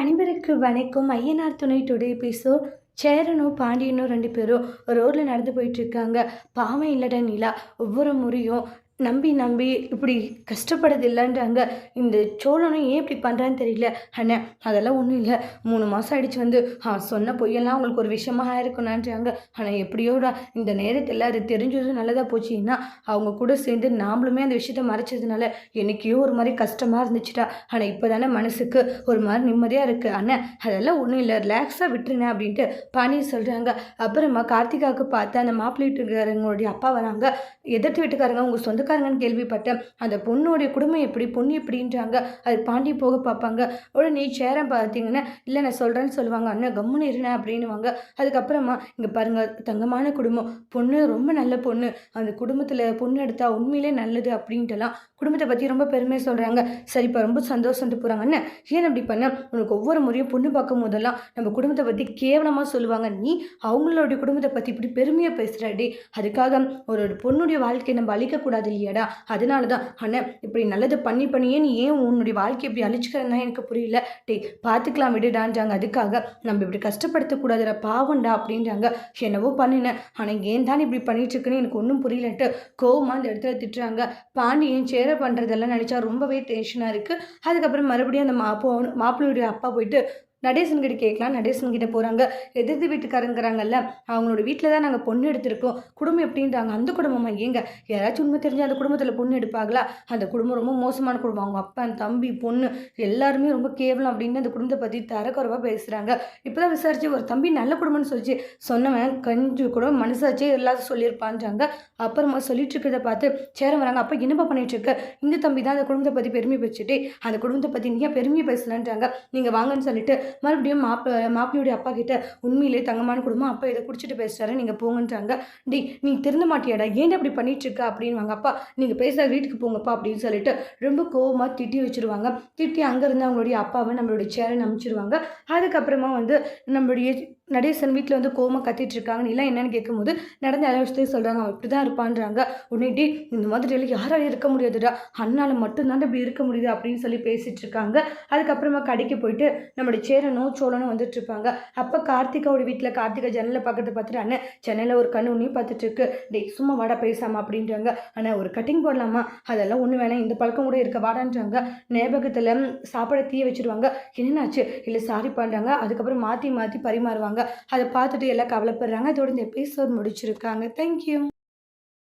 அனைவருக்கு வணக்கம். ஐயனார் துணை டுடே எபிசோட். சேரனும் பாண்டியனும் ரெண்டு பேரும் ரோட்டில் நடந்து போயிட்டு இருக்காங்க. பாவம் இல்லட நிலா. ஒவ்வொரு முறையும் நம்பி நம்பி இப்படி கஷ்டப்படுறது இல்லைன்றாங்க இந்த சோழனும் ஏன் இப்படி பண்ணுறான்னு தெரியல. அண்ணே அதெல்லாம் ஒன்றும் இல்லை. மூணு மாதம் ஆயிடுச்சு வந்து. ஆ சொன்ன பொய்யெல்லாம் உங்களுக்கு ஒரு விஷயமாக இருக்கணுன்றாங்க ஆனால் எப்படியோடா இந்த நேரத்தில் அது தெரிஞ்சது நல்லதாக போச்சுன்னா அவங்க கூட சேர்ந்து நாமளுமே அந்த விஷயத்த மறைச்சதுனால எனக்கையோ ஒரு மாதிரி கஷ்டமாக இருந்துச்சுடா. ஆனால் இப்போ தானே மனசுக்கு ஒரு மாதிரி நிம்மதியாக இருக்குது அண்ணே அதெல்லாம் ஒன்றும் இல்லை. ரிலாக்ஸாக விட்டுருங்க அப்படின்ட்டு பாணி சொல்கிறாங்க அப்புறமா கார்த்திகாவுக்கு பார்த்து அந்த மாப்பிள்ளை வீட்டுக்காரங்களுடைய அப்பா வராங்க. எதிர்த்து வீட்டுக்காரங்க உங்கள் சொந்தக்காரங்கன்னு கேள்விப்பட்டேன். அந்த பொண்ணுடைய குடும்பம் எப்படி பொண்ணு எப்படின்றாங்க. அது பாண்டி போக பார்ப்பாங்க. உடனே சேரம் பார்த்தீங்கன்னா இல்லை நான் சொல்கிறேன்னு சொல்லுவாங்க. அண்ணன் கம்முன்னு இருந்தேன் அப்படின்னுவாங்க. அதுக்கப்புறமா இங்கே பாருங்கள் தங்கமான குடும்பம். பொண்ணு ரொம்ப நல்ல பொண்ணு. அந்த குடும்பத்தில் பொண்ணு எடுத்தால் உண்மையிலே நல்லது அப்படின்ட்டுலாம் குடும்பத்தை பற்றி ரொம்ப பெருமையாக சொல்கிறாங்க சரிப்பா ரொம்ப சந்தோஷம்ட்டு போகிறாங்க அண்ணன் ஏன் அப்படி பண்ண? உனக்கு ஒவ்வொரு முறையும் பொண்ணு பார்க்கும் போதெல்லாம் நம்ம குடும்பத்தை பற்றி கேவலமாக சொல்லுவாங்க. நீ அவங்களோட குடும்பத்தை பற்றி இப்படி பெருமையாக பேசுகிறாடி அதுக்காக ஒரு ஒரு பொண்ணுடைய வாழ்க்கையை நம்ம அழிக்கக்கூடாது இல்லையாடா? அதனால தான் அண்ணன் இப்படி நல்லது பண்ணி பண்ணியே நீ ஏன் உன்னுடைய வாழ்க்கை இப்படி அழிச்சுக்கிறதுனா எனக்கு புரியல. டேய் பார்த்துக்கலாம் விடுடான்றாங்க. அதுக்காக நம்ம இப்படி கஷ்டப்படுத்தக்கூடாதுடா பாவம்டா அப்படின்றாங்க. என்னவோ பண்ணினேன். ஆனால் ஏன் தான் இப்படி பண்ணிட்டுருக்குன்னு எனக்கு ஒன்றும் புரியலன்ட்டு கோவமாக அந்த இடத்துல திட்டுறாங்க. பாண்டியன் சேர பண்ணுறதெல்லாம் நினச்சா ரொம்பவே டென்ஷனாக இருக்குது அதுக்கப்புறம் மறுபடியும் அந்த மாப்போ மாப்பிள்ளையுடைய அப்பா போயிட்டு நடேசன் கிட்ட கேட்கலாம். நடேசன் கிட்ட போகிறாங்க எதிர்த்து வீட்டுக்காரங்கிறாங்கல்ல அவங்களோட வீட்டில் தான் நாங்கள் பொண்ணு எடுத்திருக்கோம். குடும்பம் எப்படின்றாங்க? அந்த குடும்பமா ஏங்க? யாராச்சும் உண்மை தெரிஞ்சு அந்த குடும்பத்தில் பொண்ணு எடுப்பாங்களா? அந்த குடும்பம் ரொம்ப மோசமான குடும்பம். அவங்க அப்பா தம்பி பொண்ணு எல்லாருமே ரொம்ப கேவலம் அப்படின்னு அந்த குடும்பத்தை பற்றி தரக்குறவாக பேசுகிறாங்க இப்போ தான் விசாரிச்சு ஒரு தம்பி நல்ல குடும்பம்னு சொல்லிச்சு. சொன்னவன் கொஞ்சம் கூட மனசாச்சே எல்லாத்தையும் சொல்லியிருப்பான்றாங்க. அப்புறமா சொல்லிட்டு இருக்கிறத பார்த்து சேரம் வராங்க. அப்போ என்னப்பா பண்ணிட்டு இருக்க? இந்த தம்பி தான் அந்த குடும்பத்தை பற்றி பெருமை வச்சுட்டு அந்த குடும்பத்தை பற்றி நீ ஏன் பெருமையை பேசலான்றாங்க. நீங்கள் வாங்கன்னு சொல்லிட்டு மறுபடியும் மாப்பிள்ள மாப்பிள்ளையுடைய அப்பா கிட்ட உண்மையிலே தங்கமான குடும்பம். அப்பா இதை குடிச்சிட்டு பேசுறாரு. நீங்கள் போங்கன்றாங்க. டி நீ திருந்த மாட்டியாடா? ஏன் அப்படி பண்ணிட்டு இருக்க அப்படின்னு அப்பா நீங்கள் பேசுகிற வீட்டுக்கு போங்கப்பா. அப்படின்னு சொல்லிட்டு ரொம்ப கோவமாக திட்டி வச்சிருவாங்க. திட்டி அங்கேருந்து அவங்களுடைய அப்பாவை நம்மளுடைய சேரை நம்பிச்சிருவாங்க அதுக்கப்புறமா வந்து நம்மளுடைய நடேசன் வீட்டில் வந்து கோமா கத்திட்டு இருக்காங்க நீலாம் என்னன்னு கேட்கும்போது நடந்த எல்லா விஷயத்தையும் சொல்கிறாங்க அவன் இப்படி தான் இருப்பான்றாங்க. உடனே டி இந்த மாதிரி எல்லாம் யாராலையும் இருக்க முடியாதுடா. அண்ணால் மட்டும்தான் இப்படி இருக்க முடியுது. அப்படின்னு சொல்லி பேசிட்டு இருக்காங்க அதுக்கப்புறமா கடைக்கு போயிட்டு நம்மளுடைய சேரனும் சோழனும் வந்துட்டு இருப்பாங்க அப்போ கார்த்திகாவோட வீட்டில் கார்த்திகா ஜன்னலை பக்கத்து பார்த்துட்டு அண்ணன் சென்னையில் ஒரு கண்ணு உன்னையும் பார்த்துட்டு இருக்கு டே சும்மா வாடா பேசாமா அப்படின்றாங்க. ஆனால் ஒரு கட்டிங் போடலாமா? அதெல்லாம் ஒன்று வேணாம். இந்த பழக்கம் கூட இருக்க வாடான்றாங்க. ஞாபகத்தில் சாப்பாடை தீய வச்சிருவாங்க. என்னென்னாச்சு? இல்லை சாரி பண்ணுறாங்க அதுக்கப்புறம் மாற்றி மாற்றி பரிமாறுவாங்க. அதை பார்த்துட்டு எல்லாம் கவலைப்படுறாங்க. அதோட இந்த எபிசோட் முடிச்சிருக்காங்க. தேங்க்யூ